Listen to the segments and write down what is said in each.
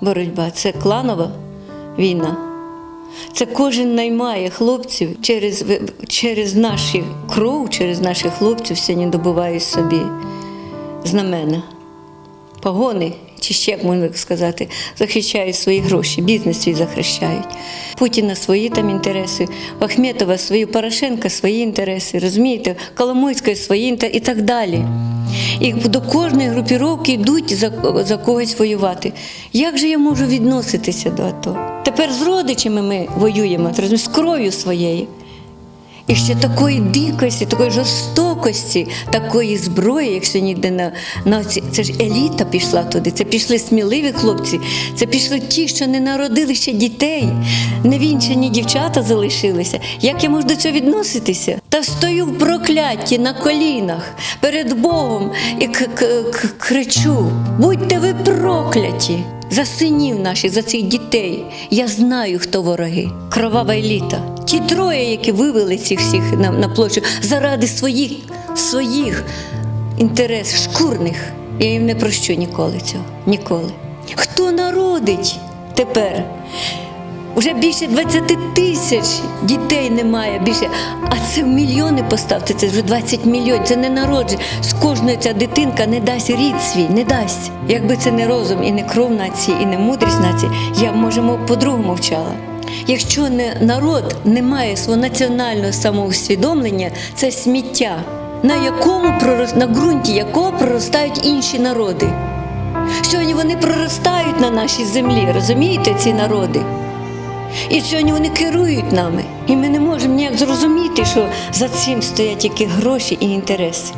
боротьба, це кланова війна. Це кожен наймає хлопців через, через наші кров, через наших хлопців сьогодні добуває собі знамена, погони, чи ще, як можна сказати, захищають свої гроші, бізнес свій захищають. Путіна свої там інтереси, Ахметова свої, Порошенка свої інтереси, розумієте, Коломойська свої інтереси і так далі. І до кожної групіровки йдуть за, за когось воювати. Як же я можу відноситися до АТО? Тепер з родичами ми воюємо, з кров'ю своєю. І ще такої дикості, такої жорстокості, такої зброї, як сьогодні йде на, на це ж еліта пішла туди. Це пішли сміливі хлопці, це пішли ті, що не народили ще дітей, невінчані дівчата залишилися. Як я можу до цього відноситися? Та стою в прокляті на колінах перед Богом і к- к- к- кричу: будьте ви прокляті! За синів наших, за цих дітей. Я знаю, хто вороги. Кровава еліта. Ті троє, які вивели цих всіх на, на площу заради своїх, своїх інтересів, шкурних. Я їм не прощу ніколи цього. Ніколи. Хто народить тепер? Уже більше 20 тисяч дітей немає більше. А це в мільйони поставте, це вже 20 мільйонів. Це не народження. З кожної ця дитинка не дасть рід свій, не дасть. Якби це не розум і не кров нації, і не мудрість нації, я б, може, мов, по-другому вчала. Якщо не народ не має свого національного самоусвідомлення, це сміття, на якому пророс- на ґрунті якого проростають інші народи. Сьогодні вони проростають на нашій землі, розумієте, ці народи? І сьогодні вони керують нами. І ми не можемо ніяк зрозуміти, що за цим стоять тільки гроші і інтереси.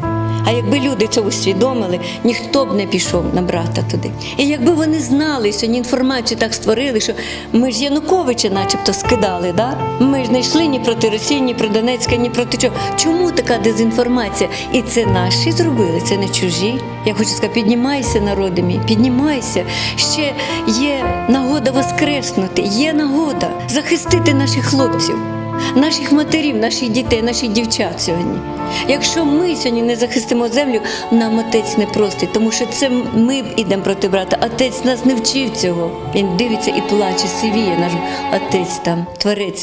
А якби люди це усвідомили, ніхто б не пішов на брата туди. І якби вони знали, сьогодні інформацію так створили, що ми ж Януковича начебто скидали, да? ми ж не йшли ні проти Росії, ні проти Донецька, ні проти чого. Чому така дезінформація? І це наші зробили, це не чужі. Я хочу сказати, піднімайся, народи мій, піднімайся. Ще є нагода воскреснути, є нагода захистити наших хлопців, наших матерів, наших дітей, наших дівчат сьогодні. Якщо ми сьогодні не захистимо землю, нам отець не простить, тому що це ми йдемо проти брата. Отець нас не вчив цього. Він дивиться і плаче, сивіє наш отець там, творець.